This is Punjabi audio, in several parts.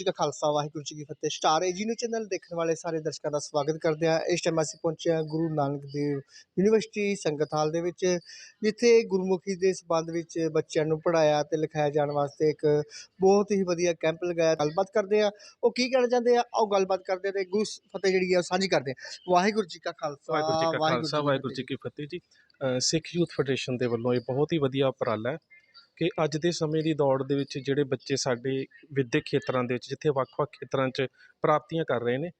ਜੀ ਕਾ ਖਾਲਸਾ ਵਾਹਿਗੁਰੂ ਜੀ ਕੀ ਫਤਿਹ। ਸਟਾਰ ਏਜੀ ਨਿਊਜ਼ ਚੈਨਲ ਦੇਖਣ ਵਾਲੇ ਸਾਰੇ ਦਰਸ਼ਕਾਂ ਦਾ ਸਵਾਗਤ ਕਰਦੇ ਹਾਂ। ਇਸ ਟਾਈਮ ਅਸੀਂ ਪਹੁੰਚੇ ਹਾਂ ਗੁਰੂ ਨਾਨਕ ਦੇਵ ਯੂਨੀਵਰਸਿਟੀ ਸੰਗਤ ਹਾਲ ਦੇ ਵਿੱਚ ਜਿੱਥੇ ਗੁਰਮੁਖੀ ਦੇ ਸੰਬੰਧ ਵਿੱਚ ਬੱਚਿਆਂ ਨੂੰ ਪੜਾਇਆ ਤੇ ਲਿਖਾਇਆ ਜਾਣ ਵਾਸਤੇ ਇੱਕ ਬਹੁਤ ਹੀ ਵਧੀਆ ਕੈਂਪ ਲਗਾਇਆ। ਗੱਲਬਾਤ ਕਰਦੇ ਆ ਉਹ ਕੀ ਕਹਿਣਾ ਚਾਹੁੰਦੇ ਆ? ਆਓ ਗੱਲਬਾਤ ਕਰਦੇ ਤੇ ਗੁਰੂ ਫਤਿਹ ਜਿਹੜੀ ਆ ਉਹ ਸਾਂਝੀ ਕਰਦੇ ਆ ਵਾਹਿਗੁਰੂ ਜੀ ਕਾ ਖਾਲਸਾ ਵਾਹਿਗੁਰੂ ਜੀ ਕਾ ਫਤਿਹ। ਜੀ। ਸਿੱਖ ਯੂਥ ਫੈਡਰੇਸ਼ਨ ਦੇ ਵੱਲੋਂ ਇਹ ਬਹੁਤ ਹੀ ਵਧੀਆ ਉਪਰਾਲਾ ਹੈ। ਕਿ ਅੱਜ ਦੇ ਸਮੇਂ ਦੀ ਦੌੜ ਦੇ ਵਿੱਚ ਜਿਹੜੇ ਬੱਚੇ ਸਾਡੇ ਵਿੱਦਿਅਕ ਖੇਤਰਾਂ ਦੇ ਵਿੱਚ, ਜਿੱਥੇ ਵੱਖ-ਵੱਖ ਖੇਤਰਾਂ 'ਚ ਪ੍ਰਾਪਤੀਆਂ ਕਰ ਰਹੇ ਨੇ,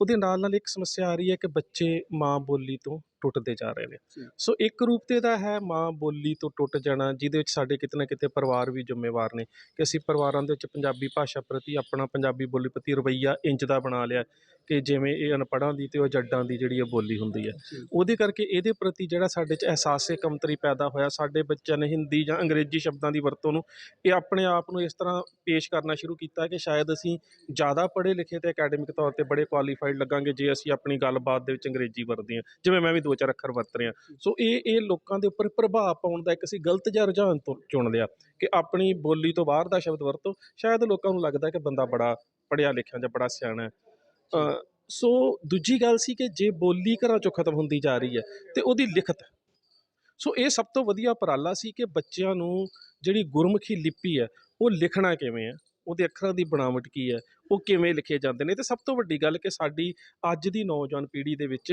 ਉਹਦੇ ਨਾਲ ਨਾਲ ਇੱਕ ਸਮੱਸਿਆ ਆ ਰਹੀ ਹੈ ਕਿ ਬੱਚੇ ਮਾਂ ਬੋਲੀ ਤੋਂ ਟੁੱਟਦੇ ਜਾ ਰਹੇ ਨੇ। ਸੋ ਇੱਕ ਰੂਪ ਤੇ ਦਾ ਹੈ ਮਾਂ ਬੋਲੀ ਤੋਂ ਟੁੱਟ ਜਾਣਾ ਜਿਹਦੇ ਵਿੱਚ ਸਾਡੇ ਕਿਤੇ ਨਾ ਕਿਤੇ ਪਰਿਵਾਰ ਵੀ ਜ਼ਿੰਮੇਵਾਰ ਨੇ ਕਿ ਅਸੀਂ ਪਰਿਵਾਰਾਂ ਦੇ ਵਿੱਚ ਪੰਜਾਬੀ ਭਾਸ਼ਾ ਪ੍ਰਤੀ ਆਪਣਾ ਪੰਜਾਬੀ ਬੋਲੀ ਪ੍ਰਤੀ ਰਵੱਈਆ ਇੰਜ ਦਾ ਬਣਾ ਲਿਆ ਕਿ ਜਿਵੇਂ ਇਹ ਅਨਪੜ੍ਹਾਂ ਦੀ ਤੇ ਉਹ ਜੱਡਾਂ ਦੀ ਜਿਹੜੀ ਇਹ ਬੋਲੀ ਹੁੰਦੀ ਹੈ। ਉਹਦੇ ਕਰਕੇ ਇਹਦੇ ਪ੍ਰਤੀ ਜਿਹੜਾ ਸਾਡੇ 'ਚ ਅਹਿਸਾਸੇ ਕਮਤਰੀ ਪੈਦਾ ਹੋਇਆ ਸਾਡੇ ਬੱਚਿਆਂ ਨੇ ਹਿੰਦੀ ਜਾਂ ਅੰਗਰੇਜ਼ੀ ਸ਼ਬਦਾਂ ਦੀ ਵਰਤੋਂ ਨੂੰ ਇਹ ਆਪਣੇ ਆਪ ਨੂੰ ਇਸ ਤਰ੍ਹਾਂ ਪੇਸ਼ ਕਰਨਾ ਸ਼ੁਰੂ ਕੀਤਾ ਕਿ ਸ਼ਾਇਦ ਅਸੀਂ ਜ਼ਿਆਦਾ ਪੜ੍ਹੇ ਲਿਖੇ ਤੇ ਅਕੈਡਮਿਕ ਤੌਰ ਤੇ ਬੜੇ ਕੁਆਲੀਫਾਈਡ ਲੱਗਾਂਗੇ ਜੇ ਅਸੀਂ ਆਪਣੀ ਗੱਲਬਾਤ ਦੇ ਵਿੱਚ ਅੰਗਰੇਜ਼ੀ ਵਰਤਦੇ ਹਾਂ ਜਿਵੇਂ ਮੈਂ ਵੀ ਦੋ ਚਾਰ ਅੱਖਰ ਵਰਤ ਰਿਹਾ ਸੋ ਇਹ ਇਹ ਲੋਕਾਂ ਦੇ ਉੱਪਰ ਪ੍ਰਭਾਵ ਪਾਉਣ ਦਾ ਇੱਕ ਅਸੀਂ ਗਲਤ ਜਿਹਾ ਰੁਝਾਨ ਚੁਣ ਲਿਆ ਕਿ ਆਪਣੀ ਬੋਲੀ ਤੋਂ ਬਾਹਰ ਦਾ ਸ਼ਬਦ ਵਰਤੋ। ਸ਼ਾਇਦ ਲੋਕਾਂ ਨੂੰ ਲੱਗਦਾ ਕਿ ਬੰਦਾ ਬੜਾ ਪੜ੍ਹਿਆ ਲਿਖਿਆ ਜਾਂ ਬੜਾ ਸਿਆਣਾ ਹੈ। ਸੋ ਦੂਜੀ ਗੱਲ ਸੀ ਕਿ ਜੇ ਬੋਲੀ ਘਰਾਂ ਚੋਂ ਖਤਮ ਹੁੰਦੀ ਜਾ ਰਹੀ ਹੈ ਤੇ ਉਹਦੀ ਲਿਖਤ ਸੋ ਇਹ ਸਭ ਤੋਂ ਵਧੀਆ ਉਪਰਾਲਾ ਸੀ ਕਿ ਬੱਚਿਆਂ ਨੂੰ ਜਿਹੜੀ ਗੁਰਮੁਖੀ ਲਿਪੀ ਹੈ ਉਹ ਲਿਖਣਾ ਕਿਵੇਂ ਹੈ? ਉਹਦੇ ਅੱਖਰਾਂ ਦੀ ਬਣਾਵਟ ਕੀ ਹੈ, ਉਹ ਕਿਵੇਂ ਲਿਖੇ ਜਾਂਦੇ ਨੇ? ਤੇ ਸਭ ਤੋਂ ਵੱਡੀ ਗੱਲ ਕਿ ਸਾਡੀ ਅੱਜ ਦੀ ਨੌਜਵਾਨ ਪੀੜ੍ਹੀ ਦੇ ਵਿੱਚ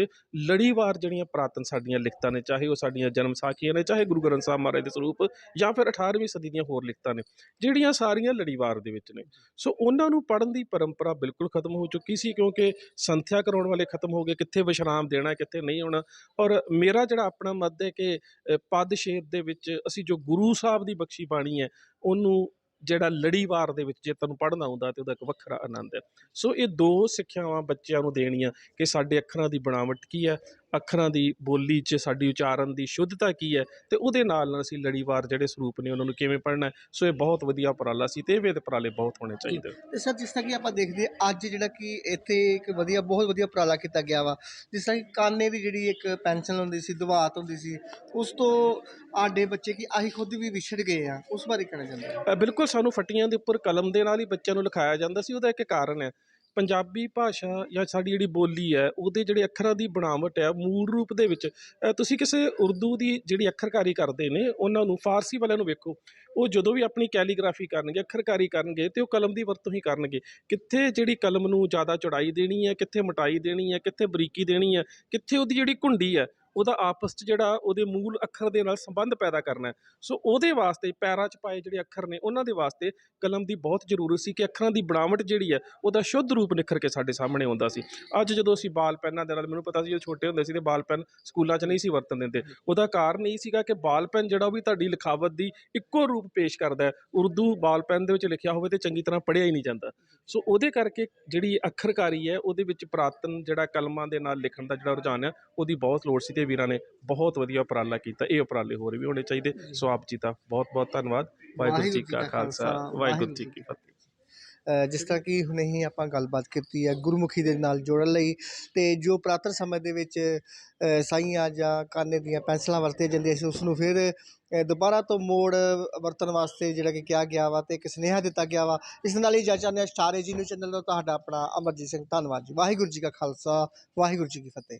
ਲੜੀਵਾਰ ਜਿਹੜੀਆਂ ਪ੍ਰਾਤਨ ਸਾਡੀਆਂ ਲਿਖਤਾਂ ਨੇ, ਚਾਹੇ ਉਹ ਸਾਡੀਆਂ ਜਨਮ ਸਾਖੀਆਂ ਨੇ, ਚਾਹੇ ਗੁਰੂ ਗ੍ਰੰਥ ਸਾਹਿਬ ਮਹਾਰਾਜ ਦੇ ਸਰੂਪ ਜਾਂ ਫਿਰ 18ਵੀਂ ਸਦੀ ਦੀਆਂ ਹੋਰ ਲਿਖਤਾਂ ਨੇ, ਜਿਹੜੀਆਂ ਸਾਰੀਆਂ ਲੜੀਵਾਰ ਦੇ ਵਿੱਚ ਨੇ। ਸੋ ਉਹਨਾਂ ਨੂੰ ਪੜ੍ਹਨ ਦੀ ਪਰੰਪਰਾ ਬਿਲਕੁਲ ਖਤਮ ਹੋ ਚੁੱਕੀ ਸੀ, ਕਿਉਂਕਿ ਸੰਥਿਆ ਕਰਾਉਣ ਵਾਲੇ ਖਤਮ ਹੋ ਗਏ, ਕਿੱਥੇ ਵਿਸ਼ਰਾਮ ਦੇਣਾ, ਕਿੱਥੇ ਨਹੀਂ ਹੋਣਾ ਔਰ ਮੇਰਾ ਜਿਹੜਾ ਆਪਣਾ ਮਤ ਹੈ ਕਿ ਪਦ ਸ਼ੇਰ ਦੇ ਵਿੱਚ ਅਸੀਂ ਜੋ ਗੁਰੂ ਸਾਹਿਬ ਦੀ ਬਖਸ਼ੀ ਬਾਣੀ ਹੈ, ਉਹਨੂੰ ਜਿਹੜਾ ਲੜੀਵਾਰ ਦੇ ਵਿੱਚ ਜੇ ਤੁਹਾਨੂੰ ਪੜ੍ਹਨਾ ਆਉਂਦਾ ਤੇ ਉਹਦਾ ਇੱਕ ਵੱਖਰਾ ਆਨੰਦ ਹੈ। ਸੋ ਇਹ ਦੋ ਸਿੱਖਿਆਵਾਂ ਬੱਚਿਆਂ ਨੂੰ ਦੇਣੀਆਂ ਕਿ ਸਾਡੇ ਅੱਖਰਾਂ ਦੀ ਬਣਾਵਟ ਕੀ ਹੈ ਅੱਖਰਾਂ ਦੀ ਬੋਲੀ 'ਚ ਸਾਡੀ ਉਚਾਰਨ ਦੀ ਸ਼ੁੱਧਤਾ ਕੀ ਹੈ ਤੇ ਉਹਦੇ ਨਾਲ ਨਾਲ ਅਸੀਂ ਲੜੀਵਾਰ ਜਿਹੜੇ ਸਰੂਪ ਨੇ ਉਹਨਾਂ ਨੂੰ ਕਿਵੇਂ ਪੜ੍ਹਨਾ ਸੋ ਇਹ ਬਹੁਤ ਵਧੀਆ ਉਪਰਾਲਾ ਸੀ ਤੇ ਇਹ ਵੀ ਉਪਰਾਲੇ ਬਹੁਤ ਹੋਣੇ ਚਾਹੀਦੇ। ਤੇ ਸਰ ਜਿਸ ਤਰ੍ਹਾਂ ਕਿ ਆਪਾਂ ਦੇਖਦੇ ਅੱਜ ਜਿਹੜਾ ਕਿ ਇੱਥੇ ਇੱਕ ਵਧੀਆ ਬਹੁਤ ਵਧੀਆ ਉਪਰਾਲਾ ਕੀਤਾ ਗਿਆ ਵਾ ਜਿਸ ਤਰ੍ਹਾਂ ਕਿ ਕਾਨੇ ਦੀ ਜਿਹੜੀ ਇੱਕ ਪੈਨਸ਼ਨ ਹੁੰਦੀ ਸੀ ਦਵਾਤ ਹੁੰਦੀ ਸੀ ਉਸ ਤੋਂ ਆਡੇ ਬੱਚੇ ਕੀ ਆਹੀ ਖੁਦ ਵੀ ਵਿਛੜ ਗਏ ਆ ਉਸ ਬਾਰੇ ਕਹਿਣਾ ਚਾਹੁੰਦੇ ਬਿਲਕੁਲ ਸਾਨੂੰ ਫੱਟੀਆਂ ਦੇ ਉੱਪਰ ਕਲਮ ਦੇ ਨਾਲ ਹੀ ਬੱਚਿਆਂ ਨੂੰ ਲਿਖਾਇਆ ਜਾਂਦਾ ਸੀ ਉਹਦਾ ਇੱਕ ਕਾਰਨ ਹੈ। ਪੰਜਾਬੀ ਭਾਸ਼ਾ ਜਾਂ ਸਾਡੀ ਜਿਹੜੀ ਬੋਲੀ ਹੈ, ਉਹਦੇ ਜਿਹੜੇ ਅੱਖਰਾਂ ਦੀ ਬਣਾਵਟ ਹੈ, ਮੂਲ ਰੂਪ ਦੇ ਵਿੱਚ ਤੁਸੀਂ ਕਿਸੇ ਉਰਦੂ ਦੀ ਜਿਹੜੀ ਅੱਖਰਕਾਰੀ ਕਰਦੇ ਨੇ, ਉਹਨਾਂ ਨੂੰ ਫਾਰਸੀ ਵਾਲਿਆਂ ਨੂੰ ਵੇਖੋ, ਉਹ ਜਦੋਂ ਵੀ ਆਪਣੀ ਕੈਲੀਗ੍ਰਾਫੀ ਕਰਨਗੇ, ਅੱਖਰਕਾਰੀ ਕਰਨਗੇ ਤੇ ਉਹ ਕਲਮ ਦੀ ਵਰਤੋਂ ਹੀ ਕਰਨਗੇ। ਕਿੱਥੇ ਜਿਹੜੀ ਕਲਮ ਨੂੰ ਜ਼ਿਆਦਾ ਚੌੜਾਈ ਦੇਣੀ ਹੈ, ਕਿੱਥੇ ਮੋਟਾਈ ਦੇਣੀ ਹੈ, ਕਿੱਥੇ ਬਰੀਕੀ ਦੇਣੀ ਹੈ, ਕਿੱਥੇ ਉਹਦੀ ਜਿਹੜੀ ਘੁੰਡੀ ਹੈ ਉਹਦਾ ਆਪਸ 'ਚ ਜਿਹੜਾ ਉਹਦੇ ਮੂਲ ਅੱਖਰ ਦੇ ਨਾਲ ਸੰਬੰਧ ਪੈਦਾ ਕਰਨਾ ਸੋ ਉਹਦੇ ਵਾਸਤੇ ਪੈਰਾਂ 'ਚ ਪਾਏ ਜਿਹੜੇ ਅੱਖਰ ਨੇ, ਉਹਨਾਂ ਦੇ ਵਾਸਤੇ ਕਲਮ ਦੀ ਬਹੁਤ ਜ਼ਰੂਰਤ ਸੀ ਕਿ ਅੱਖਰਾਂ ਦੀ ਬਣਾਵਟ ਜਿਹੜੀ ਹੈ, ਉਹਦਾ ਸ਼ੁੱਧ ਰੂਪ ਨਿਖਰ ਕੇ ਸਾਡੇ ਸਾਹਮਣੇ ਆਉਂਦਾ ਸੀ। ਅੱਜ ਜਦੋਂ ਅਸੀਂ ਬਾਲ ਪੈਨਾਂ ਦੇ ਨਾਲ, ਮੈਨੂੰ ਪਤਾ ਸੀ ਜਦੋਂ ਛੋਟੇ ਹੁੰਦੇ ਸੀ ਤੇ ਬਾਲ ਪੈਨ ਸਕੂਲਾਂ 'ਚ ਨਹੀਂ ਸੀ ਵਰਤਣ ਦਿੰਦੇ। ਉਹਦਾ ਕਾਰਨ ਇਹ ਸੀਗਾ ਕਿ ਬਾਲ ਪੈਨ ਜਿਹੜਾ ਉਹ ਵੀ ਤੁਹਾਡੀ ਲਿਖਾਵਟ ਦੀ ਇੱਕੋ ਰੂਪ ਪੇਸ਼ ਕਰਦਾ ਹੈ। ਉਰਦੂ ਬਾਲ ਪੈਨ ਦੇ ਵਿੱਚ ਲਿਖਿਆ ਹੋਵੇ ਤੇ ਚੰਗੀ ਤਰ੍ਹਾਂ ਪੜ੍ਹਿਆ ਹੀ ਨਹੀਂ ਜਾਂਦਾ। ਸੋ ਉਹਦੇ ਕਰਕੇ ਜਿਹੜੀ ਅੱਖਰਕਾਰੀ ਹੈ ਉਹਦੇ ਵਿੱਚ ਪ੍ਰਾਤਨ ਜਿਹੜਾ ਕਲਮਾਂ ਦੇ ਨਾਲ ਲਿਖਣ ਦਾ ਜਿਹੜਾ ਰੁਝਾਨ ਹੈ ਉਹਦੀ ਬਹੁਤ ਲੋੜ ਸੀ ਤੇ ਵੀਰਾਂ ਨੇ ਬਹੁਤ ਵਧੀਆ ਉਪਰਾਲਾ ਕੀਤਾ। ਇਹ ਉਪਰਾਲੇ ਹੋਰ ਵੀ ਹੋਣੇ ਚਾਹੀਦੇ। ਸੋ ਆਪ ਜੀ ਦਾ ਬਹੁਤ ਬਹੁਤ ਧੰਨਵਾਦ। ਵਾਹਿਗੁਰੂ ਜੀ ਕਾ ਖਾਲਸਾ। ਵਾਹਿਗੁਰੂ ਜੀ ਕੀ ਫਤਿਹ। ਜਿਸ ਤਰ੍ਹਾਂ ਕਿ ਹੁਣੇ ਹੀ ਆਪਾਂ ਗੱਲਬਾਤ ਕੀਤੀ ਹੈ ਗੁਰਮੁਖੀ ਦੇ ਨਾਲ ਜੋੜਨ ਲਈ ਅਤੇ ਜੋ ਪੁਰਾਤਨ ਸਮੇਂ ਦੇ ਵਿੱਚ ਸਾਈਆਂ ਜਾਂ ਕਾਨੇ ਦੀਆਂ ਪੈਨਸਲਾਂ ਵਰਤੀਆਂ ਜਾਂਦੀਆਂ ਸੀ, ਉਸ ਨੂੰ ਫਿਰ ਦੁਬਾਰਾ ਤੋਂ ਮੋੜ ਵਰਤਣ ਵਾਸਤੇ ਜਿਹੜਾ ਕਿ ਕਿਹਾ ਗਿਆ ਵਾ ਅਤੇ ਇੱਕ ਸੁਨੇਹਾ ਦਿੱਤਾ ਗਿਆ ਵਾ। ਇਸ ਨਾਲ ਹੀ ਜਾ ਚਾਹੁੰਦੇ ਹਾਂ ਸਟਾਰ ਜੀ ਨੂੰ ਚੈਨਲ ਤੋਂ ਤੁਹਾਡਾ ਆਪਣਾ ਅਮਰਜੀਤ ਸਿੰਘ ਧੰਨਵਾਦ ਜੀ। ਵਾਹਿਗੁਰੂ ਜੀ ਕਾ ਖਾਲਸਾ, ਵਾਹਿਗੁਰੂ ਜੀ ਕੀ ਫਤਿਹ।